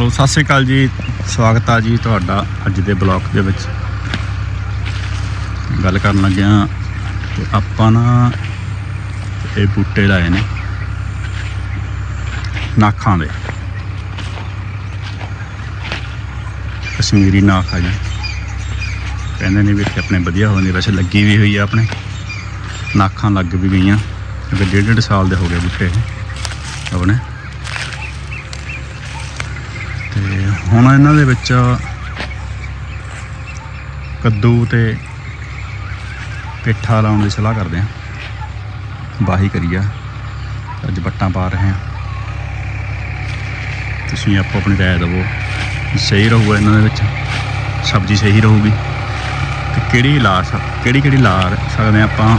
Hello, Sat Sri ਅਕਾਲ ਜੀ। ਸਵਾਗਤ ਆ ਜੀ ਤੁਹਾਡਾ ਅੱਜ ਦੇ ਬਲੌਗ ਦੇ ਵਿੱਚ। ਗੱਲ ਕਰਨ ਲੱਗਿਆ ਤੇ ਆਪਾਂ ਨਾ ਇਹ ਬੂਟੇ ਲਾਏ ਨੇ ਨਾਖਾਂ ਦੇ। ਕਸ਼ਮੀਰੀ ਨਾਖ ਆ ਜੀ। ਕਹਿੰਦੇ ਨੇ ਵੀ ਇੱਥੇ ਆਪਣੇ ਵਧੀਆ ਹੋਣੇ ਵੈਸੇ ਲੱਗੀ ਵੀ ਹੋਈ ਆ ਆਪਣੇ। ਨਾਖਾਂ ਲੱਗ ਵੀ ਗਈਆਂ। ਕਿਉਂਕਿ ਡੇਢ ਡੇਢ ਸਾਲ ਦੇ ਹੋ ਗਏ ਬੂਟੇ ਆਪਣੇ ਤੇ ਹੁਣ ਇਹਨਾਂ ਦੇ ਵਿੱਚ ਕੱਦੂ ਤੇ ਪੇਠਾ ਲਾਉਣ ਦੀ ਸਲਾਹ ਕਰਦੇ ਆ ਬਾਹੀ ਕਰੀਆ ਅੱਜ ਬੱਟਾਂ ਪਾ ਰਹੇ ਆ ਤੁਸੀਂ ਆਪੋ ਆਪਣੀ ਰਾਏ ਦਿਵੋ। ਸਹੀ ਰਹੂਗਾ ਇਹਨਾਂ ਦੇ ਵਿੱਚ। ਸਬਜ਼ੀ ਸਹੀ ਰਹੂਗੀ। ਤੇ ਕਿਹੜੀ ਲਾ ਸਕ ਕਿਹੜੀ ਕਿਹੜੀ ਲਾ ਸਕਦੇ ਆ ਆਪਾਂ?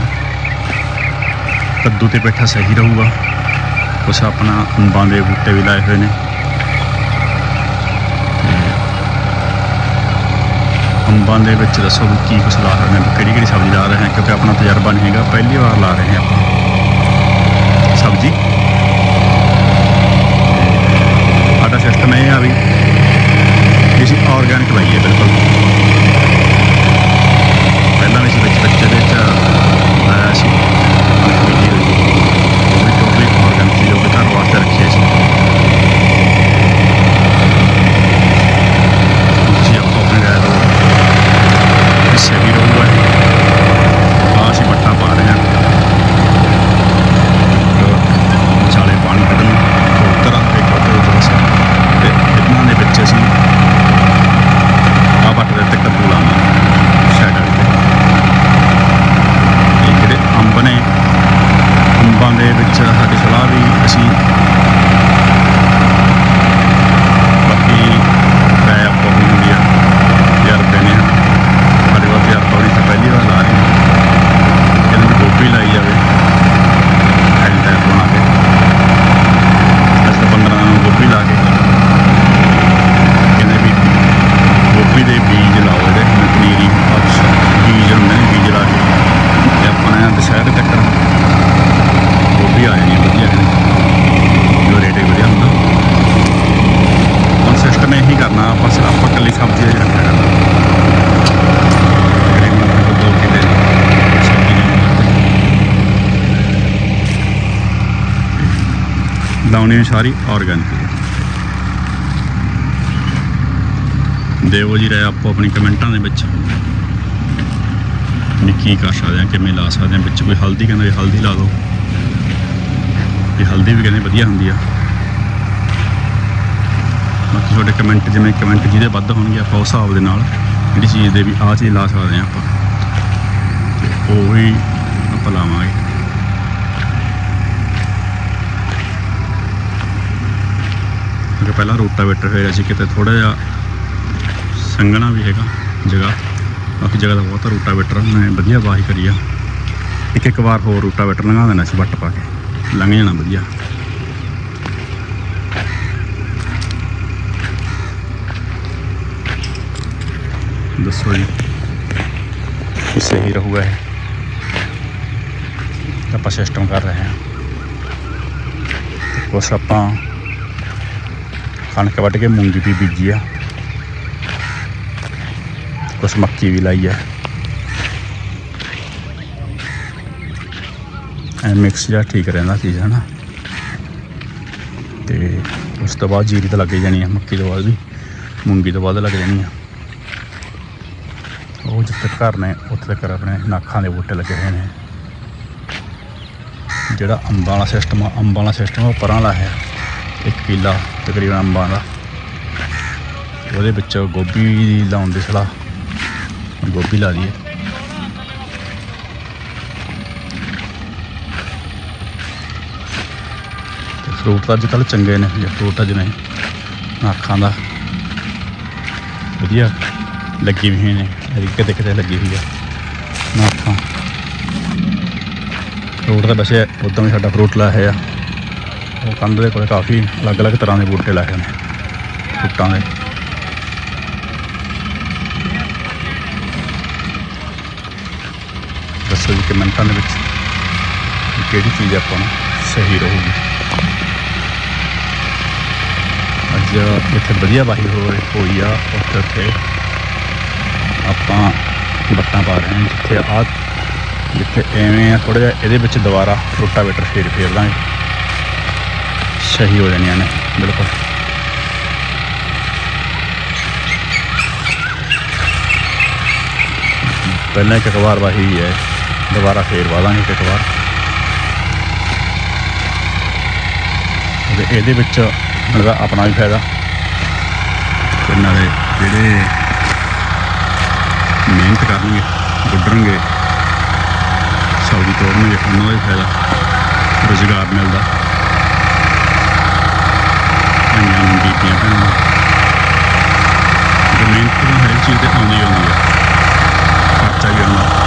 ਕੱਦੂ ਤੇ ਪੇਠਾ ਸਹੀ ਰਹੂਗਾ। ਕੁਛ ਆਪਣਾ ਅੰਬਾਂ ਦੇ ਬੂਟੇ ਵੀ ਲਾਏ ਹੋਏ ਨੇ। ਅੰਬਾਂ ਦੇ ਵਿੱਚ ਦੱਸੋ ਵੀ ਕੀ ਕੁਛ ਲਾ ਰਹੇ ਨੇ ਕਿਹੜੀ ਕਿਹੜੀ ਸਬਜ਼ੀ ਲਾ ਰਹੇ ਹਾਂ, ਕਿਉਂਕਿ ਆਪਣਾ ਤਜਰਬਾ ਨਹੀਂ ਹੈਗਾ, ਪਹਿਲੀ ਵਾਰ ਲਾ ਰਹੇ ਹਾਂ ਆਪਾਂ। ਸਬਜ਼ੀ। ਸਾਡਾ ਸਿਸਟਮ ਇਹ ਆ ਵੀ ਅਸੀਂ ਆਰਗੈਨਿਕ ਲਾਈਏ, ਬਿਲਕੁਲ ਪਹਿਲਾਂ ਵੀ ਅਸੀਂ ਵਿੱਚ ਵਿੱਚ ਦੇ ਚ ਲਾਇਆ ਸੀ ਕਣਕ ਬੀਜੀ ਹੋਈ ਉਹ ਵੀ ਟੋਟਲੀ ਆਰਗੈਨਿਕ ਸੀ ਜੋ ਕਿ ਘਰ ਵਾਸਤੇ ਰੱਖਿਆ ਸੀ ਤੁਸੀਂ ਆਪੋ ਆਪਣੀ ਰਾਏ ਦਿਓ ਕਿ ਸਹੀ ਰਹੂਗਾ ਆ ਅਸੀਂ ਬੱਟਾਂ ਪਾ ਰਹੇ ਹਾਂ ਵਿਚਾਲੇ ਪਾਣੀ ਕੱਢਣ ਉੱਤਰ ਆ ਇੱਕ ਉੱਤੇ ਉੱਤਰ ਸੇ ਤੇ ਇਹਨਾਂ ਦੇ ਵਿੱਚ ਅਸੀਂ ਆ ਬੱਟ ਦੇ ਉੱਤੇ ਕੱਦੂ ਲਾਵਾਂਗੇ ਸਾਈਡ ਵਾਲੀ ਤੇ ਇਹ ਜਿਹੜੇ ਅੰਬ ਨੇ ਅੰਬਾਂ ਦੇ ਵਿੱਚ ਸਾਡੀ ਸਲਾਹ ਵੀ ਅਸੀਂ ਬਾਕੀ ਰਾਏ ਆਪੋ ਆਪਣੀ ਹੁੰਦੀ ਆ ਤਜਰਬੇ ਨੇ ਸਾਡੇ ਕੋਲ ਤਜਰਬਾ ਨਹੀਂ ਤਾਂ ਪਹਿਲੀ ਵਾਰ ਲਾ ਰਹੇ ਹਾਂ ਕਹਿੰਦੇ ਵੀ ਗੋਭੀ ਲਾਈ ਜਾਵੇ ਐਲ ਟਾਈਪ ਬਣਾ ਕੇ ਅਸੀਂ 15 ਦਿਨਾਂ ਨੂੰ ਗੋਭੀ ਲਾ ਕੇ ਕਹਿੰਦੇ ਵੀ ਗੋਭੀ ਦੇ ਬੀਜ ਲਾਓ ਜਿਹੜੇ ਹੁਣ ਪਨੀਰੀ ਅੱਛਾ ਬੀਜ ਹੁੰਦੇ ਨੇ ਬੀਜ ਲਾ ਕੇ ਤੇ ਆਪਣਾ ਦੁਸ਼ਹਿਰੇ ਤੱਕ ਗੋਭੀ ਆ ਜਾਣੀ ਵਧੀਆ ਕਹਿੰਦੇ ਜੋ ਰੇਟ ਵੀ ਵਧੀਆ ਹੁੰਦਾ ਹੁਣ ਸਿਸਟਮ ਇਹੀ ਕਰਨਾ ਆਪਾਂ ਸਿਰਫ ਆਪਾਂ ਇਕੱਲੀ ਸਬਜ਼ੀ ਹੀ ਰੱਖਿਆ ਕਰਨਾ ਤਕਰੀਬਨ ਆਪਣੇ ਕੋਲ ਦੋ ਕਿੱਲੇ ਸਬਜ਼ੀ ਦੀ ਲਾਉਣੀ ਹੈ ਸਾਰੀ ਆਰਗੈਨਿਕ ਦੇਵੋ ਜੀ ਰਾਏ ਆਪੋ ਆਪਣੀ ਕਮੈਂਟਾਂ ਦੇ ਵਿੱਚ। ਵੀ ਕੀ ਕਰ ਸਕਦੇ ਆ, ਕਿਵੇਂ ਲਾ ਸਕਦੇ ਆ, ਵਿੱਚ ਕੋਈ ਹਲਦੀ ਕਹਿੰਦਾ ਵੀ ਹਲਦੀ ਲਾ ਦਿਓ। ਵੀ ਹਲਦੀ ਵੀ ਕਹਿੰਦੇ ਵਧੀਆ ਹੁੰਦੀ ਆ। ਤੁਹਾਡੇ ਕਮੈਂਟ ਜਿਵੇਂ ਕਮੈਂਟ ਜਿਹਦੇ ਵੱਧ ਹੋਣਗੇ ਆਪਾਂ ਉਸ ਹਿਸਾਬ ਦੇ ਨਾਲ ਜਿਹੜੀ ਚੀਜ਼ ਦੇ ਵੀ ਆਹ ਚੀਜ਼ ਲਾ ਸਕਦੇ ਆ ਆਪਾਂ। ਤੇ ਉਹ ਹੀ ਆਪਾਂ ਲਾਵਾਂਗੇ। ਕਿਉਂਕਿ ਪਹਿਲਾਂ ਰੋਟਾਵੇਟਰ ਹੋਇਆ ਸੀ ਕਿਤੇ ਥੋੜਾ ਜਿਹਾ ਸੰਘਣਾ ਵੀ ਹੈਗਾ ਜਗ੍ਹਾ। ਬਾਕੀ ਜਗ੍ਹਾ ਦਾ ਬਹੁਤ ਰੋਟਾਵੇਟਰ ਨੇ ਵਧੀਆ ਵਾਹੀ ਕਰੀ ਆ। ਇੱਕ ਇੱਕ ਵਾਰ ਹੋਰ ਰੋਟਾਵੇਟਰ ਲੰਘਾ ਦੇਣਾ ਸੀ ਵੱਟ ਪਾ ਕੇ। ਲੰਘ ਜਾਣਾ ਵਧੀਆ। ਦੱਸੋ ਜੀ। ਕੀ ਸਹੀ ਰਹੂਗਾ ਇਹ? ਆਪਾਂ ਸਿਸਟਮ ਕਰ ਰਹੇ ਹਾਂ। ਕੁਛ ਆਪਾਂ ਕਣਕ ਵੱਢ ਕੇ ਮੂੰਗੀ ਵੀ ਬੀਜੀ ਆ। ਕੁਛ ਮੱਕੀ ਵੀ ਲਾਈ ਆ। ਐ ਮਿਕਸ ਜਿਹਾ ਠੀਕ ਰਹਿੰਦਾ ਚੀਜ਼ ਹੈ ਨਾ ਤੇ ਉਸ ਤੋਂ ਬਾਅਦ ਜੀਰੀ ਤਾਂ ਲੱਗ ਹੀ ਜਾਣੀ ਆ, ਮੱਕੀ ਤੋਂ ਬਾਅਦ ਵੀ। ਮੂੰਗੀ ਤੋਂ ਬਾਅਦ ਲੱਗ ਜਾਣੀ ਆ। ਉਹ ਜਿੱਥੇ ਘਰ ਨੇ, ਉੱਥੇ ਤੱਕ ਆਪਣੇ ਨਾਖਾਂ ਦੇ ਬੂਟੇ ਲੱਗੇ ਹੋਏ ਨੇ। ਜਿਹੜਾ ਅੰਬਾਂ ਵਾਲਾ ਸਿਸਟਮ ਆ, ਅੰਬਾਂ ਵਾਲਾ ਸਿਸਟਮ ਉਹ ਪਰਾਂ ਲਾਇਆ ਇੱਕ ਕਿੱਲਾ ਤਕਰੀਬਨ ਅੰਬਾਂ ਦਾ। ਉਹਦੇ ਵਿੱਚ ਗੋਭੀ ਲਾਉਣ ਦੀ ਸਲਾਹ। ਗੋਭੀ ਲਾ ਦਈਏ ਫਰੂਟ ਤਾਂ ਅੱਜ ਕੱਲ੍ਹ ਚੰਗੇ ਨੇ, ਜੇ ਫਰੂਟ ਅੱਜ ਨਹੀਂ ਅੱਖਾਂ ਦਾ। ਵਧੀਆ, ਲੱਗੀ ਵੀ ਹੋਈ ਨੇ। ਇਹਦੀ ਕਿਤੇ ਕਿਤੇ ਲੱਗੀ ਹੋਈ ਆ। ਨਾਖਾਂ ਫਰੂਟ ਤਾਂ ਵੈਸੇ ਉਦੋਂ ਵੀ ਸਾਡਾ ਫਰੂਟ ਲਾਇਆ ਆ ਉਹ ਕੰਧ ਦੇ ਕੋਲ ਕਾਫੀ ਅਲੱਗ-ਅਲੱਗ ਤਰ੍ਹਾਂ ਦੇ ਬੂਟੇ ਲਾਏ ਨੇ ਫਰੂਟਾਂ ਦੇ। ਦੱਸੋ ਜੀ ਕਮੈਂਟਾਂ ਦੇ ਵਿੱਚ ਕਿਹੜੀ ਚੀਜ਼ ਆਪਾਂ ਨੂੰ ਸਹੀ ਰਹੂਗੀ? ਅੱਜ ਇੱਥੇ ਵਧੀਆ ਵਾਹੀ ਹੋ ਰਹੀ ਹੋਈ ਆ ਉੱਥੇ ਉੱਥੇ ਆਪਾਂ ਬੱਟਾਂ ਪਾ ਰਹੇ ਹਾਂ ਜਿੱਥੇ ਆ ਜਿੱਥੇ ਐਵੇਂ ਆ ਥੋੜਾ ਜਿਹਾ ਇਹਦੇ ਵਿੱਚ ਦੁਬਾਰਾ ਰੋਟਾਵੇਟਰ ਫੇਰ ਫੇਰ ਦਾਂਗੇ। ਸਹੀ ਹੋ ਜਾਣੀਆਂ ਨੇ, ਬਿਲਕੁਲ। ਪਹਿਲਾਂ ਇੱਕ ਅਖਬਾਰ ਵਾਹੀ ਹੈ, ਦੁਬਾਰਾ ਫੇਰ ਵਾਦਾਂਗੇ ਇੱਕ ਵਾਰ। ਤੇ ਇਹਦੇ ਵਿੱਚ ਇਹਦਾ ਆਪਣਾ ਵੀ ਫਾਇਦਾ। ਤੇ ਨਾਲੇ ਜਿਹੜੇ ਮਿਹਨਤ ਕਰਨਗੇ ਗੁੱਡਣਗੇ ਸਬਜ਼ੀ ਤੋੜਨਗੇ ਉਹਨਾਂ ਦਾ ਹੀ ਫਾਇਦਾ, ਰੋਜ਼ਗਾਰ ਮਿਲਦਾ। ਪੰਜਾਂ ਨੂੰ ਬੀਬੀਆਂ, ਭੈਣਾਂ ਮਿਹਨਤ ਤਾਂ ਹਰ ਚੀਜ਼ ਤੇ ਆਉਂਦੀ ਹੁੰਦੀ ਹੈ ਖਰਚਾ ਵੀ ਉਹਨਾਂ